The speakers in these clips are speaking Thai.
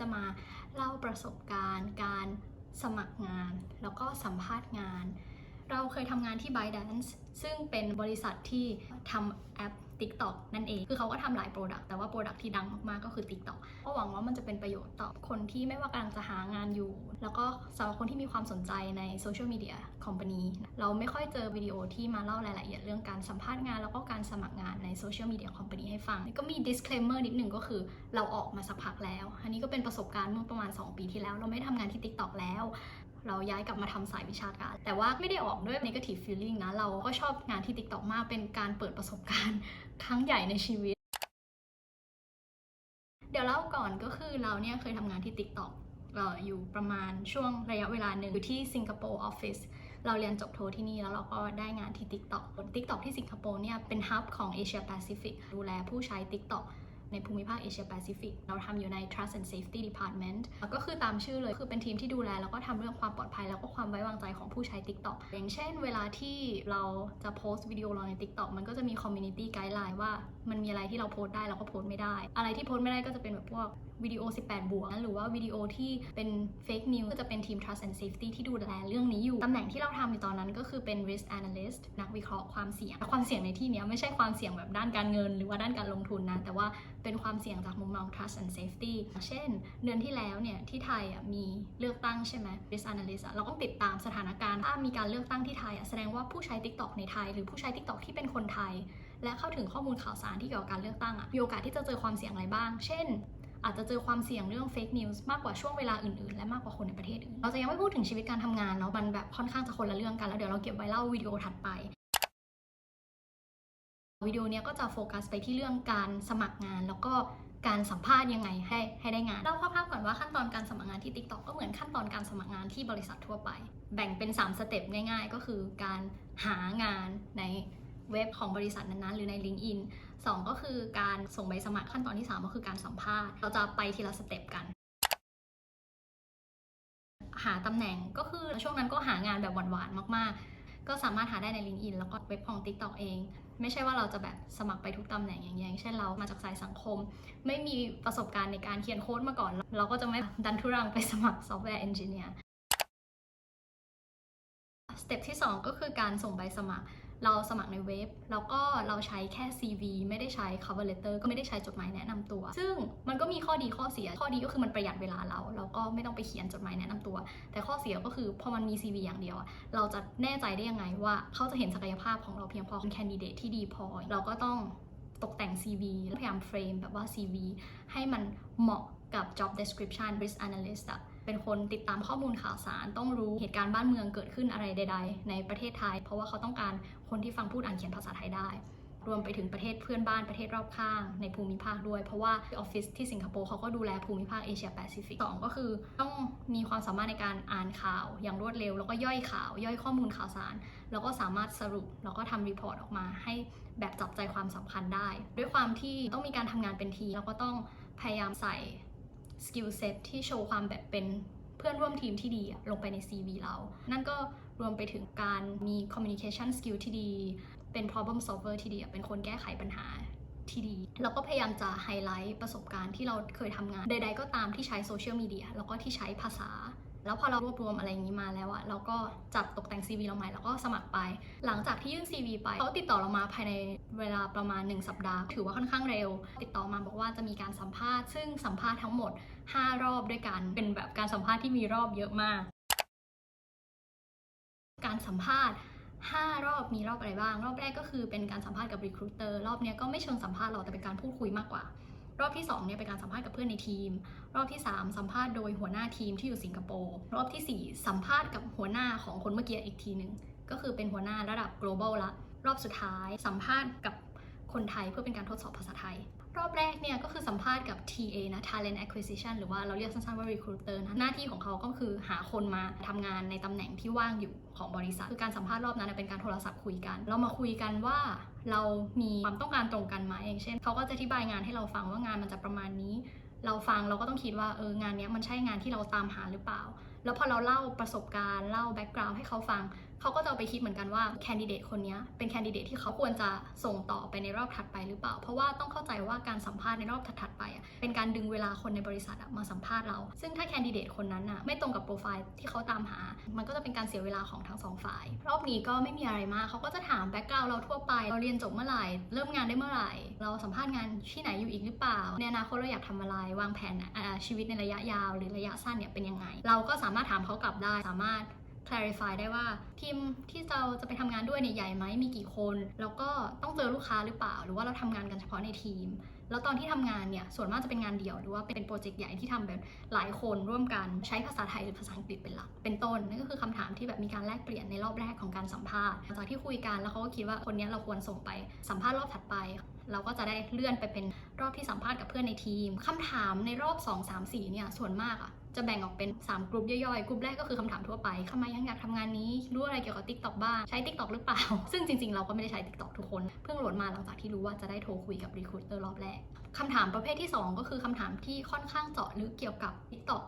จะมาเล่าประสบการณ์ การสมัครงาน แล้วก็สัมภาษณ์งาน เราเคยทำงานที่ ByteDance ซึ่งเป็นบริษัทที่ทำแอป TikTok นั่นเอง คือเขาก็ทำหลายโปรดักต์แต่ว่าโปรดักต์ที่ดังมากๆก็คือ TikTok ก็หวังว่ามันจะเป็นประโยชน์ต่อคนที่ไม่ว่ากำลังจะหางานอยู่ แล้วก็สำหรับคนที่มีความสนใจในโซเชียลมีเดียคอมพานีเราไม่ค่อยเจอวิดีโอที่มาเล่ารายละเอียดเรื่องการสัมภาษณ์งานแล้วก็การสมัครงานในโซเชียลมีเดียคอมพานีให้ฟัง ก็มี disclaimer นิดหนึ่งก็คือเราออกมาสักพักแล้ว อันนี้ก็เป็นประสบการณ์เมื่อประมาณ 2 ปีที่แล้ว เราไม่ได้ทำงานที่ TikTok แล้ว เราย้ายกลับมาทำสายวิชาการ แต่ว่าไม่ได้ออกด้วย negative feeling นะ เราก็ชอบงานที่ TikTok มาก เป็นการเปิดประสบการณ์ครั้งใหญ่ในชีวิต เดี๋ยวเล่าก่อนก็คือเราเนี่ยเคยทำงานที่ TikTok เอ่อยู่ประมาณช่วงระยะเวลาหนึ่งอยู่ที่สิงคโปร์ออฟฟิศเราเรียนจบโทที่นี่แล้วเราก็ได้งานที่ TikTok TikTok ที่สิงคโปร์เนี่ยเป็นฮับของ Asia Pacific ดูแลผู้ใช้ TikTok ในภูมิภาคเอเชียแปซิฟิก เราทำอยู่ใน Trust and Safety Department ก็คือตามชื่อเลย คือเป็นทีมที่ดูแล แล้วก็ทำเรื่องความปลอดภัย แล้วก็ความไว้วางใจของผู้ใช้ TikTok อย่างเช่น เวลาที่เราจะโพสต์วิดีโอลงใน TikTok มันก็จะมี Community Guideline ว่ามันมีอะไรที่เราโพสต์ได้แล้วก็โพสต์ไม่ได้ อะไรที่โพสต์ไม่ได้ก็จะเป็นแบบพวกวิดีโอ 18 บวกหรือว่าวิดีโอที่เป็น Fake News ก็จะเป็นทีม Trust and Safety ที่ดูแลเรื่องนี้อยู่ ตำแหน่งที่เราทำในตอนนั้นก็คือเป็น Risk Analyst นักวิเคราะห์ความเสี่ยง ความเสี่ยงในที่นี้ไม่ใช่ความเสี่ยงแบบด้านการเงิน หรือว่าด้านการลงทุนนะ แต่ว่าเป็นความเสี่ยงจากมุมมอง trust and safety เช่น เดือนที่แล้วเนี่ยที่ไทยมีเลือกตั้งใช่ไหม risk analyst เราต้องติดตามสถานการณ์ถ้ามีการเลือกตั้งที่ไทยแสดงว่าผู้ใช้ TikTok ในไทย หรือผู้ใช้ TikTok ที่เป็นคนไทยและเข้าถึงข้อมูลข่าวสารที่เกี่ยวกับการเลือกตั้งอะมีโอกาสที่จะเจอความเสี่ยงอะไรบ้าง เช่น อาจจะเจอความเสี่ยงเรื่อง fake news มากกว่าช่วงเวลาอื่นๆ และมากกว่าคนในประเทศอื่น เราจะยังไม่พูดถึงชีวิตการทำงานเนาะมันแบบค่อนข้างจะคนละเรื่องกันแล้วเดี๋ยวเราเก็บไว้เล่าวิดีโอถัดไปวิดีโอเนี้ยก็จะโฟกัสไปที่เรื่องการสมัครงานแล้วก็การสัมภาษณ์ยังไงให้ให้ได้งานเล่าคร่าวๆก่อนว่าขั้นตอนการสมัครงานที่ TikTok ก็เหมือนขั้นตอนการสมัครงานที่บริษัททั่วไป แบ่งเป็น 3 สเต็ปง่าย ๆ ก็คือการหางานใน เว็บของบริษัทนั้นๆ หรือใน LinkedIn สองก็คือการส่งใบสมัครขั้นตอนที่ 3 ก็คือการสัมภาษณ์ เราจะไปทีละสเต็ปกัน หาตำแหน่งก็คือช่วงนั้นก็หางานแบบหวานๆ มากๆ ก็สามารถหาได้ใน LinkedIn แล้วก็เว็บของ TikTok เอง ไม่ใช่ว่าเราจะแบบสมัครไปทุกตำแหน่งอย่างเงี้ยอย่างเช่นเรามาจากสายสังคม ไม่มีประสบการณ์ในการเขียนโค้ดมาก่อน เราก็จะไม่ดันทุรังไปสมัครซอฟต์แวร์เอนจิเนียร์สเต็ปที่ 2 ก็คือการส่งใบสมัคร เราสมัครในเว็บ แล้วก็เราใช้แค่ CV ไม่ได้ใช้ cover letter ก็ไม่ได้ใช้จดหมายแนะนำตัว ซึ่งมันก็มีข้อดีข้อเสีย ข้อดีก็คือมันประหยัดเวลาเรา เราก็ไม่ต้องไปเขียนจดหมายแนะนำตัว แต่ข้อเสียก็คือพอมันมี CV อย่างเดียวอะเราจะแน่ใจได้ยังไงว่าเขาจะเห็นศักยภาพของเราเพียงพอเป็นแคนดิเดตที่ดีพอ เราก็ต้องตกแต่ง CV แล้วพยายามเฟรมแบบว่า CV ให้มันเหมาะกับ job description risk analyst อะ เป็นคนติดตามข้อมูลข่าวสาร ต้องรู้เหตุการณ์บ้านเมืองเกิดขึ้นอะไรใด ๆ ในประเทศไทย เพราะว่าเขาต้องการคนที่ฟังพูดอ่านเขียนภาษาไทยได้ รวมไปถึงประเทศเพื่อนบ้านประเทศรอบข้าง ในภูมิภาคด้วย เพราะว่าออฟฟิศที่สิงคโปร์เขาก็ดูแลภูมิภาคเอเชียแปซิฟิกสองก็คือ ต้องมีความสามารถในการอ่านข่าว อย่างรวดเร็ว แล้วก็ย่อยข่าว ย่อยข้อมูลข่าวสาร แล้วก็สามารถสรุปแล้วก็ทำรีพอร์ตออกมาให้แบบจับใจความสำคัญได้ ด้วยความที่ต้องมีการทำงานเป็นทีมแล้วก็ต้องพยายามใส่ สกิลเซ็ตที่โชว์ความแบบเป็นเพื่อนร่วมทีมที่ดีลงไปใน CV เรา นั่นก็รวมไปถึงการมี communication skill ที่ดี เป็น problem solver ที่ดี เป็นคนแก้ไขปัญหาที่ดี แล้วก็พยายามจะไฮไลท์ประสบการณ์ที่เราเคยทำงาน ใดๆก็ตามที่ใช้โซเชียลมีเดีย แล้วก็ที่ใช้ภาษา แล้วพอเรารวบรวมอะไรอย่างนี้มาแล้วอะเราก็จัดตกแต่ง CV เราใหม่แล้วก็สมัครไป หลังจากที่ยื่น CV ไปเขาติดต่อเรามาภายในเวลาประมาณ 1 สัปดาห์ ถือว่าค่อนข้างเร็ว ติดต่อมาบอกว่าจะมีการสัมภาษณ์ ซึ่งสัมภาษณ์ทั้งหมด 5 รอบด้วยกัน เป็นแบบการสัมภาษณ์ที่มีรอบเยอะมาก การสัมภาษณ์5 รอบมีรอบอะไรบ้าง รอบแรกก็คือเป็นการสัมภาษณ์กับ recruiter รอบนี้ก็ไม่เชิงสัมภาษณ์หรอกแต่เป็นการพูดคุยมากกว่า รอบที่2เนี่ยเป็นการสัมภาษณ์กับเพื่อนในทีม รอบที่ 3 สัมภาษณ์โดยหัวหน้าทีมที่อยู่สิงคโปร์รอบทีสี่ 4 สัมภาษณ์กับหัวหน้าของคนเมื่อกี้อีกทีหนึ่งก็คือเป็นหัวหน้าระดับ global ละ รอบสุดท้ายสัมภาษณ์กับคนไทยเพื่อเป็นการทดสอบภาษาไทย รอบแรกเนี่ยก็คือสัมภาษณ์กับ TA นะ talent acquisition หรือว่าเราเรียกสั้นๆว่า recruiter นะหน้าที่ของเขาก็คือหาคนมาทำงานในตำแหน่งที่ว่างอยู่ของบริษัท คือการสัมภาษณ์รอบนั้นเป็นการโทรศัพท์คุยกัน เรามาคุยกันว่า เรามีความต้องการตรงกันไหมอย่างเช่นเขาก็จะอธิบายงานให้เราฟังว่างานมันจะประมาณนี้ เราฟังเราก็ต้องคิดว่าเอองานเนี้ยมันใช่งานที่เราตามหาหรือเปล่า แล้วพอเราเล่าประสบการณ์เล่าแบ็กกราวด์ให้เขาฟังเขาก็จะเอาไปคิดเหมือนกันว่าแคนดิเดตคนนี้เป็นแคนดิเดตที่เขาควรจะส่งต่อไปในรอบถัดไปหรือเปล่า เพราะว่าต้องเข้าใจว่าการสัมภาษณ์ในรอบถัดๆไปเป็นการดึงเวลาคนในบริษัทมาสัมภาษณ์เรา ซึ่งถ้าแคนดิเดตคนนั้นอะไม่ตรงกับโปรไฟล์ที่เขาตามหา มันก็จะเป็นการเสียเวลาของทั้งสองฝ่าย รอบนี้ก็ไม่มีอะไรมากเขาก็จะถามแบ็กกราวเราทั่วไป เราเรียนจบเมื่อไหร่ เริ่มงานได้เมื่อไหร่ เราสัมภาษณ์งานที่ไหนอยู่อีกหรือเปล่า ในอนาคตเราอยากทำอะไร วางแผนอาชีวิตในระยะยาว หรือระยะสั้นเนี่ยเป็นยังไง เราก็สามารถถามเขากลับได้ สามารถ clarify ได้ว่าทีมที่เราจะไปทำงานด้วยเนี่ยใหญ่ไหมมีกี่คน แล้วก็ต้องเจอลูกค้าหรือเปล่า หรือว่าเราทำงานกันเฉพาะในทีม แล้วตอนที่ทำงานเนี่ยส่วนมากจะเป็นงานเดี่ยวหรือว่าเป็นโปรเจกต์ใหญ่ที่ทำแบบหลายคนร่วมกันใช้ภาษาไทยหรือภาษาอังกฤษเป็นหลักเป็นต้นนั่นก็คือคำถามที่แบบมีการแลกเปลี่ยนในรอบแรกของการสัมภาษณ์หลังจากที่คุยกันแล้วเขาก็คิดว่าคนนี้เราควรส่งไปสัมภาษณ์รอบถัดไปเราก็จะได้เลื่อนไปเป็นรอบที่สัมภาษณ์กับเพื่อนในทีมคำถามในรอบ 2 3 4เนี่ยส่วนมากอะ จะแบ่งออกเป็น 3 กลุ่มย่อยๆ กลุ่มแรกก็คือคำถามทั่วไปทำไมยังอยากทำงานนี้ รู้อะไรเกี่ยวกับ TikTok บ้าง ใช้ TikTok หรือเปล่า ซึ่งจริงๆ เราก็ไม่ได้ใช้ TikTok ทุกคน เพิ่งโหลดมาหลังจากที่รู้ว่าจะได้โทรคุยกับ Recruiter รอบแรกคำถามประเภทที่ 2 ก็คือคำถามที่ค่อนข้างเจาะลึกเกี่ยวกับ TikTok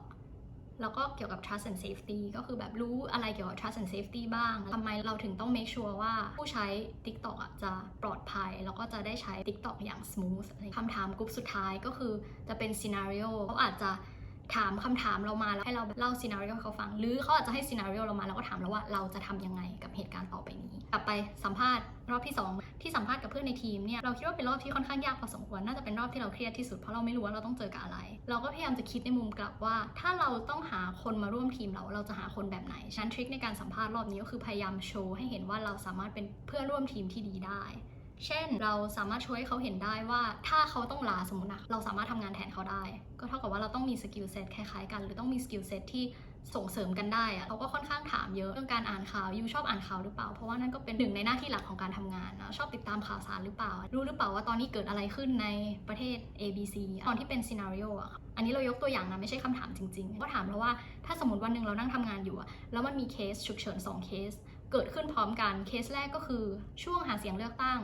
แล้วก็เกี่ยวกับ trust and safety ก็คือแบบรู้อะไรเกี่ยวกับ trust and safety บ้าง ทำไมเราถึงต้อง make sure ว่าผู้ใช้ TikTok อะจะปลอดภัย แล้วก็จะได้ใช้ TikTok อย่าง smooth คำถามกลุ่มสุดท้ายก็คือจะเป็น scenario เขาอาจจะ ถามคำถามเรามาแล้วให้เราเล่า scenario ให้เขาฟัง หรือเขาอาจจะให้ scenario เรามาแล้วก็ถามเราว่าเราจะทำยังไงกับเหตุการณ์ต่อไปนี้ กลับไปสัมภาษณ์รอบที่ 2 ที่สัมภาษณ์กับเพื่อนในทีมเนี่ยเราคิดว่าเป็นรอบที่ค่อนข้างยากพอสมควรน่าจะเป็นรอบที่เราเครียดที่สุดเพราะเราไม่รู้ว่าเราต้องเจอกับอะไร เราก็พยายามจะคิดในมุมกลับว่า ถ้าเราต้องหาคนมาร่วมทีมเราเราจะหาคนแบบไหนฉะนันทริคในการสัมภาษณ์รอบนี้ก็คือพยายามโชว์ให้เห็นว่าเราสามารถเป็นเพื่อนร่วมทีมที่ดีได้ เช่นเราสามารถช่วยให้เขาเห็นได้ว่าถ้าเขาต้องลาสมมตินะเราสามารถทำงานแทนเขาได้ ก็เท่ากับว่าเราต้องมีสกิลเซ็ตคล้ายๆกัน หรือต้องมีสกิลเซ็ตที่ส่งเสริมกันได้อะเขาก็ค่อนข้างถามเยอะเรื่องการอ่านข่าวยูชอบอ่านข่าวหรือเปล่า เพราะว่านั่นก็เป็นหนึ่งในหน้าที่หลักของการทำงานนะชอบติดตามข่าวสารหรือเปล่า รู้หรือเปล่าว่าตอนนี้เกิดอะไรขึ้นในประเทศ ABC ตอนที่เป็นซีนารีโออะอันนี้เรายกตัวอย่างนะไม่ใช่คำถามจริงๆก็ถามแล้วว่าถ้าสมมติวันหนึ่งเรานั่งทำงานอยู่อะแล้วมันมีเคสฉุกเฉิน2เคส เกิดขึ้นพร้อมกันเคสแรกก็คือช่วงหาเสียงเลือกตั้ง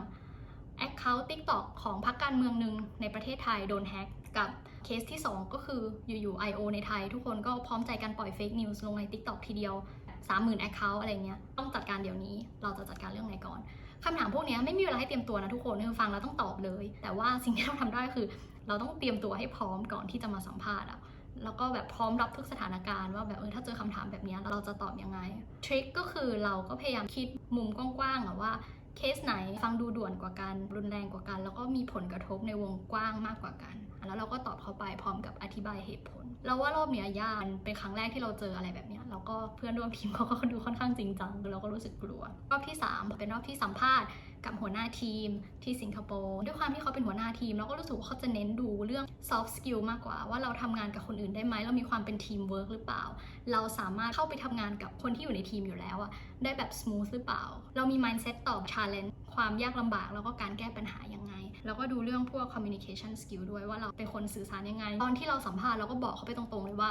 Account TikTok ของพรรคการเมืองหนึ่งในประเทศไทยโดนแฮ็กกับเคสที่ 2 ก็คืออยู่ ๆ IO ในไทย ทุกคนก็พร้อมใจกันปล่อยเฟกนิวส์ลงใน TikTok ทีเดียว 30,000 Account อะไรเงี้ยต้องจัดการเดี๋ยวนี้เราจะจัดการเรื่องไหนก่อนคำถามพวกนี้ไม่มีเวลาให้เตรียมตัวนะทุกคนคือฟังแล้วต้องตอบเลย แต่ว่าสิ่งที่เราทำได้คือ เราต้องเตรียมตัวให้พร้อมก่อนที่จะมาสัมภาษณ์อะแล้วก็แบบพร้อมรับทุกสถานการณ์ว่าแบบเออถ้าเจอคำถามแบบนี้เราจะตอบยังไงทริคก็คือเราก็พยายามคิดมุมกว้างๆอะว่า เคสไหนฟังดูด่วนกว่ากันรุนแรงกว่ากัน แล้วก็มีผลกระทบในวงกว้างมากกว่ากัน แล้วเราก็ตอบเขาไปพร้อมกับอธิบายเหตุผลเราว่ารอบเนี้ยยากมันเป็นครั้งแรกที่เราเจออะไรแบบเนี้ยแล้วก็เพื่อนร่วมทีมเขาก็ดูค่อนข้างจริงจังเราก็รู้สึกกลัว รอบที่ 3 เป็นรอบที่สัมภาษณ์ กับหัวหน้าทีมที่สิงคโปร์ด้วยความที่เขาเป็นหัวหน้าทีมเราก็รู้สึกว่าเขาจะเน้นดูเรื่อง soft skill มากกว่า ว่าเราทำงานกับคนอื่นได้ไหมเรามีความเป็นทีมเวิร์กหรือเปล่า เราสามารถเข้าไปทำงานกับคนที่อยู่ในทีมอยู่แล้วอะได้แบบ smooth หรือเปล่า เรามี mindset ตอบ challenge ความยากลำบากแล้วก็การแก้ปัญหายังไง แล้วก็ดูเรื่องพวก communication skill ด้วยว่าเราเป็นคนสื่อสารยังไง ตอนที่เราสัมภาษณ์เราก็บอกเขาไปตรงๆเลยว่า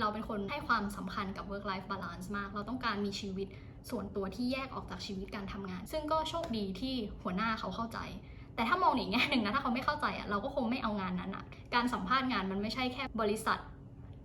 เราเป็นคนให้ความสำคัญกับ work life balance มาก เราต้องการมีชีวิต ส่วนตัวที่แยกออกจากชีวิตการทำงาน ซึ่งก็โชคดีที่หัวหน้าเขาเข้าใจ แต่ถ้ามองอีกแง่หนึ่งนะถ้าเขาไม่เข้าใจอะเราก็คงไม่เอางานนั้นอะการสัมภาษณ์งานมันไม่ใช่แค่บริษัท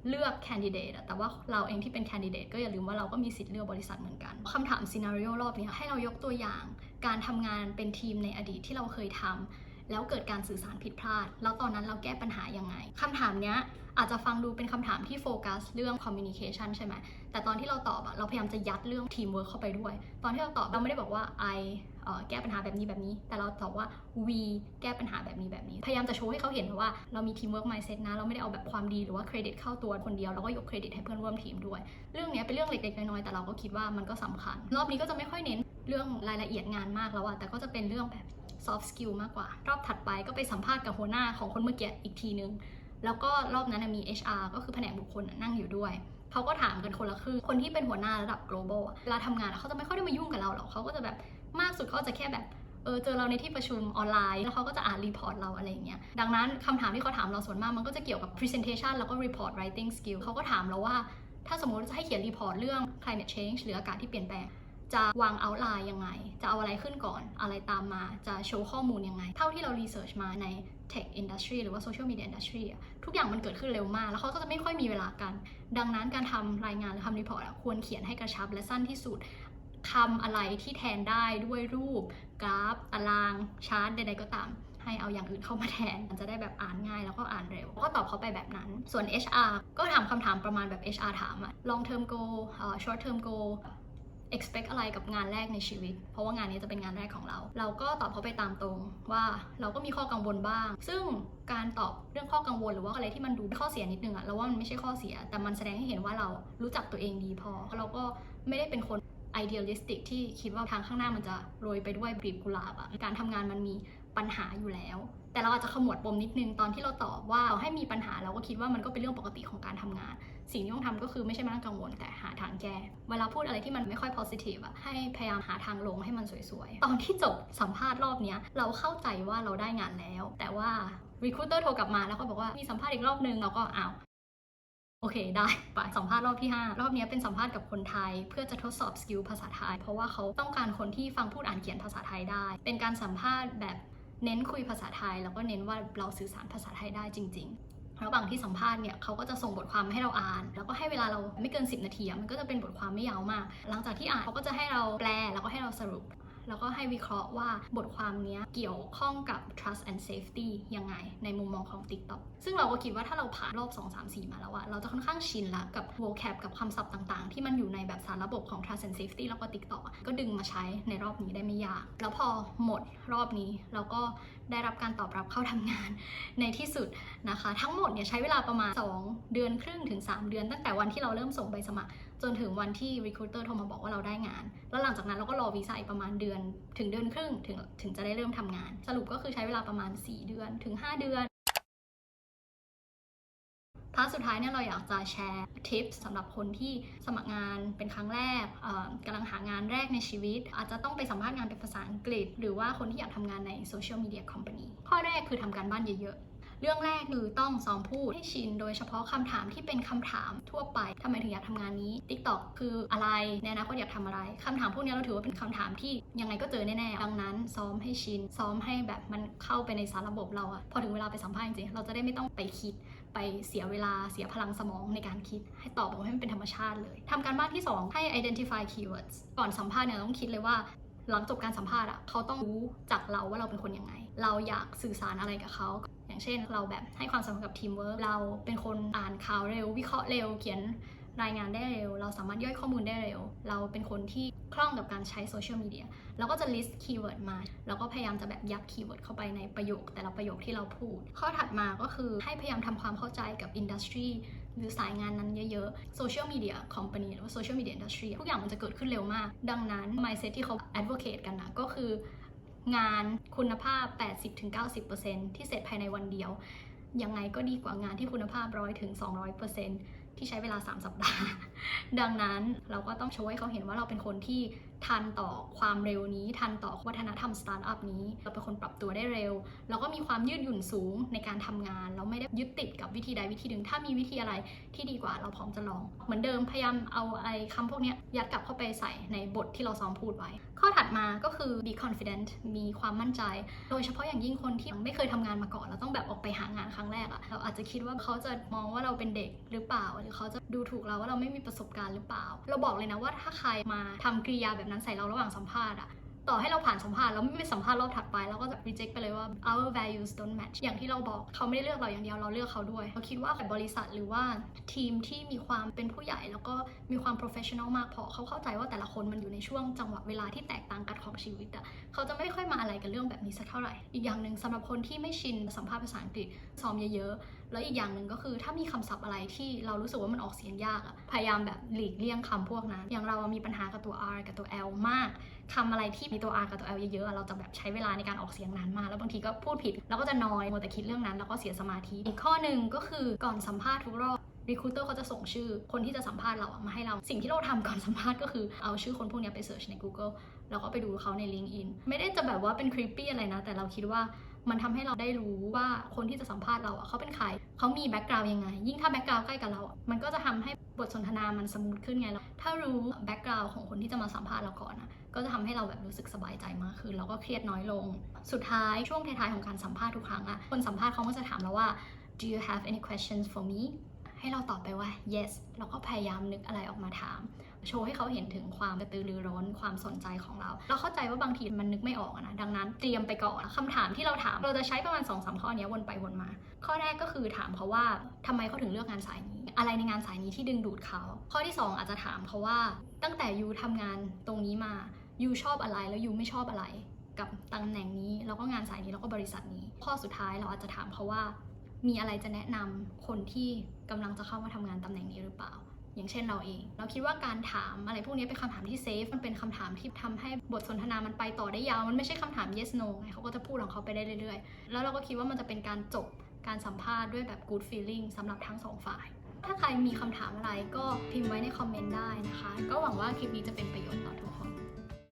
เลือกแคนดิเดตอะแต่ว่าเราเองที่เป็นแคนดิเดตก็อย่าลืมว่าเราก็มีสิทธิ์เลือกบริษัทเหมือนกันคำถามซีนารีโอรอบนี้ให้เรายกตัวอย่าง การทำงานเป็นทีมในอดีตที่เราเคยทำ แล้วเกิดการสื่อสารผิดพลาด แล้วตอนนั้นเราแก้ปัญหายังไงคำถามเนี้ยอาจจะฟังดูเป็นคำถามที่โฟกัสเรื่อง communication ใช่ไหมแต่ตอนที่เราตอบอะเราพยายามจะยัดเรื่อง teamwork เข้าไปด้วย ตอนที่เราตอบเราไม่ได้บอกว่า I เอ่อ แก้ปัญหาแบบนี้แบบนี้ แต่เราตอบว่า we แก้ปัญหาแบบนี้แบบนี้ พยายามจะโชว์ให้เขาเห็นว่าเรามี teamwork mindset นะ เราไม่ได้เอาแบบความดีหรือว่าเครดิตเข้าตัวคนเดียว เราก็ยกเครดิตให้เพื่อนร่วมทีมด้วย เรื่องนี้เป็นเรื่องเล็กๆน้อยๆแต่เราก็คิดว่ามันก็สำคัญ รอบนี้ก็จะไม่ค่อยเน้นเรื่องรายละเอียดงานมากแล้วอะแต่ก็จะเป็นเรื่องแบบ soft skill มากกว่า รอบถัดไปก็ไปสัมภาษณ์กับหัวหน้าของคนเมื่อกี้อีกทีนึง แล้วก็รอบนั้นมี HR ก็คือแผนกบุคคลนั่งอยู่ด้วยเขาก็ถามกันคนละครึ่งคนที่เป็นหัวหน้าระดับ global เวลาทำงานเขาจะไม่ค่อยได้มายุ่งกับเราหรอกเขาก็จะแบบ มากสุดเขาจะแค่แบบเออเจอเราในที่ประชุมออนไลน์ แล้วเขาก็จะอ่านรีพอร์ตเราอะไรอย่างเงี้ยดังนั้นคำถามที่เขาถามเราส่วนมากมันก็จะเกี่ยวกับ presentation แล้วก็ report writing skill เขาก็ถามเราว่า ถ้าสมมติจะให้เขียนรีพอร์ตเรื่อง climate change หรืออากาศที่เปลี่ยนแปลงจะวาง outline ยังไง จะเอาอะไรขึ้นก่อน อะไรตามมา จะโชว์ข้อมูลยังไง เท่าที่เรา research มาใน tech industry หรือว่า social media industry อะทุกอย่างมันเกิดขึ้นเร็วมาก แล้วเขาก็จะไม่ค่อยมีเวลากัน ดังนั้นการทำรายงานหรือทำรีพอร์ตควรเขียนให้กระชับและสั้นที่สุด คำอะไรที่แทนได้ด้วยรูป กราฟ ตาราง ชาร์ตใดๆก็ตาม ให้เอาอย่างอื่นเข้ามาแทน มันจะได้แบบอ่านง่ายแล้วก็อ่านเร็ว ก็ตอบเขาไปแบบนั้น ส่วน HR ก็ถามคำถามประมาณแบบ HR ถามอะ long term goal เอ่อ short term goal expect อะไรกับงานแรกในชีวิต เพราะว่างานนี้จะเป็นงานแรกของเรา เราก็ตอบเขาไปตามตรงว่าเราก็มีข้อกังวลบ้าง ซึ่งการตอบเรื่องข้อกังวลหรือว่าอะไรที่มันดูข้อเสียนิดนึงอะเราว่ามันไม่ใช่ข้อเสีย แต่มันแสดงให้เห็นว่าเรารู้จักตัวเองดีพอ เราก็ไม่ได้เป็นคน idealistic ที่คิดว่าทางข้างหน้ามันจะโรยไปด้วยกลีบกุหลาบอะการทำงานมันมีปัญหาอยู่แล้ว แต่เราอาจจะขมวดปมนิดนึงตอนที่เราตอบว่าเราให้มีปัญหาเราก็คิดว่ามันก็เป็นเรื่องปกติของการทำงาน สิ่งที่ต้องทำก็คือไม่ใช่มานั่งกังวลแต่หาทางแก้เวลาพูดอะไรที่มันไม่ค่อย positive อะให้พยายามหาทางลงให้มันสวยๆ ตอนที่จบสัมภาษณ์รอบนี้เราเข้าใจว่าเราได้งานแล้ว แต่ว่า recruiter โทรกลับมาแล้วก็บอกว่ามีสัมภาษณ์อีกรอบนึงเราก็อ้าว โอเค ได้ไปสัมภาษณ์รอบที่ 5 รอบนี้เป็นสัมภาษณ์กับคนไทย เพื่อจะทดสอบสกิลภาษาไทย เพราะว่าเขาต้องการคนที่ฟังพูดอ่านเขียนภาษาไทยได้ เป็นการสัมภาษณ์แบบเน้นคุยภาษาไทย แล้วก็เน้นว่าเราสื่อสารภาษาไทยได้จริง ๆระหว่างที่สัมภาษณ์เนี่ยเขาก็จะส่งบทความมาให้เราอ่าน แล้วก็ให้เวลาเราไม่เกิน 10 นาทีมันก็จะเป็นบทความไม่ยาวมาก หลังจากที่อ่านเขาก็จะให้เราแปลแล้วก็ให้เราสรุป แล้วก็ให้วิเคราะห์ว่าบทความนี้เกี่ยวข้องกับ trust and safety ยังไง ในมุมมองของ TikTok ซึ่งเราก็คิดว่าถ้าเราผ่านรอบ 2 3 4 มาแล้วอะเราจะค่อนข้างชินละกับ vocab กับคำศัพท์ต่างๆ ที่มันอยู่ในแบบสารระบบของ trust and safety แล้วก็ TikTok อะก็ดึงมาใช้ในรอบนี้ได้ไม่ยาก แล้วพอหมดรอบนี้เราก็ ได้รับการตอบรับเข้าทำงานในที่สุดนะคะ ทั้งหมดเนี่ยใช้เวลาประมาณ 2 เดือนครึ่งถึง 3 เดือน ตั้งแต่วันที่เราเริ่มส่งใบสมัคร จนถึงวันที่ recruiter โทรมาบอกว่าเราได้งาน แล้วหลังจากนั้นเราก็รอวีซ่าอีกประมาณเดือน ถึงเดือนครึ่งถึงถึงจะได้เริ่มทำงาน สรุปก็คือใช้เวลาประมาณ 4 เดือนถึง 5 เดือน พาสุดท้ายเนี่ยเราอยากจะแชร์ทิปสำหรับคนที่สมัครงานเป็นครั้งแรกกำลังหางานแรกในชีวิต อาจจะต้องไปสัมภาษณ์งานเป็นภาษาอังกฤษ หรือว่าคนที่อยากทำงานในโซเชียลมีเดียคอมพานีข้อแรกคือทำการบ้านเยอะๆ เรื่องแรกคือต้องซ้อมพูดให้ชิน โดยเฉพาะคำถามที่เป็นคำถามทั่วไปทำไมถึงอยากทำงานนี้ TikTok คืออะไรในอนาคตอยากทำอะไรคำถามพวกนี้เราถือว่าเป็นคำถามที่ยังไงก็เจอแน่ๆ ดังนั้น ซ้อมให้ชิน ซ้อมให้แบบมันเข้าไปในสารระบบเราอะพอถึงเวลาไปสัมภาษณ์จริงๆ เราจะได้ไม่ต้องไปคิดไปเสียเวลาเสียพลังสมองในการคิด ให้ตอบออกให้มันเป็นธรรมชาติเลยทำการบ้านที่ 2 ให้ identify keywords ก่อนสัมภาษณ์เนี่ยต้องคิดเลยว่าหลังจบการสัมภาษณ์อะเขาต้องรู้จักเราว่าเราเป็นคนยังไง เราอยากสื่อสารอะไรกับเขา อย่างเช่น เราแบบให้ความสำคัญกับทีมเวิร์กเราเป็นคนอ่านข่าวเร็ว วิเคราะห์เร็วเขียนรายงานได้เร็ว เราสามารถย่อยข้อมูลได้เร็ว เราเป็นคนที่คล่องกับการใช้โซเชียลมีเดียเราก็จะ list keyword มา แล้วก็พยายามจะแบบยัด keyword เข้าไปในประโยค แต่ละประโยคที่เราพูด ข้อถัดมาก็คือให้พยายามทำความเข้าใจกับ industry หรือสายงานนั้นเยอะๆ social media company หรือว่า social media industry ทุกอย่างมันจะเกิดขึ้นเร็วมาก ดังนั้น mindset ที่เขา advocate กันนะก็คือ งานคุณภาพ 80-90%ที่เสร็จภายในวันเดียว ยังไงก็ดีกว่างานที่คุณภาพ 100ถึง200%ที่ใช้เวลา 3 สัปดาห์ ดังนั้นเราก็ต้องโชว์ให้เขาเห็นว่าเราเป็นคนที่ ทันต่อความเร็วนี้ ทันต่อวัฒนธรรมสตาร์ทอัพนี้ เราเป็นคนปรับตัวได้เร็ว แล้วก็มีความยืดหยุ่นสูงในการทำงาน เราไม่ได้ยึดติดกับวิธีใดวิธีหนึ่ง ถ้ามีวิธีอะไรที่ดีกว่าเราพร้อมจะลอง เหมือนเดิมพยายามเอาไอ้คำพวกนี้ยัดกลับเข้าไปใส่ในบทที่เราซ้อมพูดไว้ ข้อถัดมาก็คือ be confident มีความมั่นใจ โดยเฉพาะอย่างยิ่งคนที่ไม่เคยทำงานมาก่อนแล้วต้องแบบออกไปหางานครั้งแรกอะเราอาจจะคิดว่าเขาจะมองว่าเราเป็นเด็กหรือเปล่า หรือเขาจะดูถูกเราว่าเราไม่มีประสบการณ์หรือเปล่า เราบอกเลยนะว่าถ้าใครมาทำกริยาแบบนั้นใส่เราระหว่างสัมภาษณ์อะ ต่อให้เราผ่านสัมภาษณ์แล้วไม่ไปสัมภาษณ์รอบถัดไปเราก็จะ reject ไปเลยว่า our values don't match อย่างที่เราบอกเขาไม่ได้เลือกเราอย่างเดียวเราเลือกเขาด้วยเราคิดว่าบริษัทหรือว่าทีมที่มีความเป็นผู้ใหญ่แล้วก็มีความ professional มากพอเขาเข้าใจว่าแต่ละคนมันอยู่ในช่วงจังหวะเวลาที่แตกต่างกันของชีวิตอะเขาจะไม่ค่อยมาอะไรกับเรื่องแบบนี้สักเท่าไหร่ อีกอย่างหนึ่งสำหรับคนที่ไม่ชินสัมภาษณ์ภาษาอังกฤษซ้อมเยอะๆ แล้วอีกอย่างหนึ่งก็คือถ้ามีคำศัพท์อะไรที่เรารู้สึกว่ามันออกเสียงยากอะพยายามแบบหลีกเลี่ยงคำพวกนั้น อย่างเรามีปัญหากับตัว R กับตัว L มาก คำอะไรที่มีตัว R กับตัว L เยอะๆ เราจะแบบใช้เวลาในการออกเสียงนานมากแล้วบางทีก็พูดผิด แล้วก็จะนอยมัวแต่คิดเรื่องนั้น แล้วก็เสียสมาธิ อีกข้อหนึ่งก็คือก่อนสัมภาษณ์ทุกรอบ recruiter เขาจะส่งชื่อคนที่จะสัมภาษณ์เรามาให้เรา สิ่งที่เราทำก่อนสัมภาษณ์ก็คือเอาชื่อคนพวกนี้ไปเสิร์ชใน Google แล้วก็ไปดูเขาใน LinkedIn ไม่ได้จะแบบว่าเป็น creepy อะไรนะ แต่เราคิดว่ามันทำให้เราได้รู้ว่าคนที่จะสัมภาษณ์เราอะเขาเป็นใครเขามีแบ็กกราว n d ยังไง ยิ่งถ้าแบ็กกราว n d ใกล้กับเรา มันก็จะทำให้บทสนทนามันสมูทขึ้นไงแล้วถ้ารู้แบ็กกราว n d ของคนที่จะมาสัมภาษณ์เราก่อนอะ ก็จะทำให้เราแบบรู้สึกสบายใจมากขึ้นแล้วก็เครียดน้อยลง สุดท้ายช่วงท้ายๆของการสัมภาษณ์ทุกครั้งอะคนสัมภาษณ์เขาก็จะถามเราว่า do you have any questions for me ให้เราตอบไปว่า yes แล้วก็พยายามนึกอะไรออกมาถาม โชว์ให้เขาเห็นถึงความกระตือรือร้นความสนใจของเรา เราเข้าใจว่าบางทีมันนึกไม่ออกนะ ดังนั้นเตรียมไปก่อนคำถามที่เราถามเราจะใช้ประมาณ2อสข้อนี้วนไปวนมา ข้อแรกก็คือถามเขาว่าทำไมเขาถึงเลือกงานสายนี้ อะไรในงานสายนี้ที่ดึงดูดเขา ข้อที่ 2 อาจจะถามเขาว่าตั้งแต่ยูทำงานตรงนี้มายูชอบอะไรแล้วยูไม่ชอบอะไร กับตำแหน่งนี้แล้วก็งานสายนี้แล้วก็บริษัทนี้ ข้อสุดท้ายเราอาจจะถามเขาว่ามีอะไรจะแนะนำคนที่กำลังจะเข้ามาทำงานตำแหน่งนี้หรือเปล่า อย่างเช่นเราเอง เราคิดว่าการถามอะไรพวกนี้เป็นคำถามที่เซฟมันเป็นคำถามที่ทำให้บทสนทนามันไปต่อได้ยาว มันไม่ใช่คำถาม yes no ไงเขาก็จะพูดของเขาไปได้เรื่อยๆ แล้วเราก็คิดว่ามันจะเป็นการจบการสัมภาษณ์ด้วยแบบ good feeling สำหรับทั้งสองฝ่าย ถ้าใครมีคำถามอะไรก็พิมพ์ไว้ในคอมเมนต์ได้นะคะ ก็หวังว่าคลิปนี้จะเป็นประโยชน์ต่อทุกคน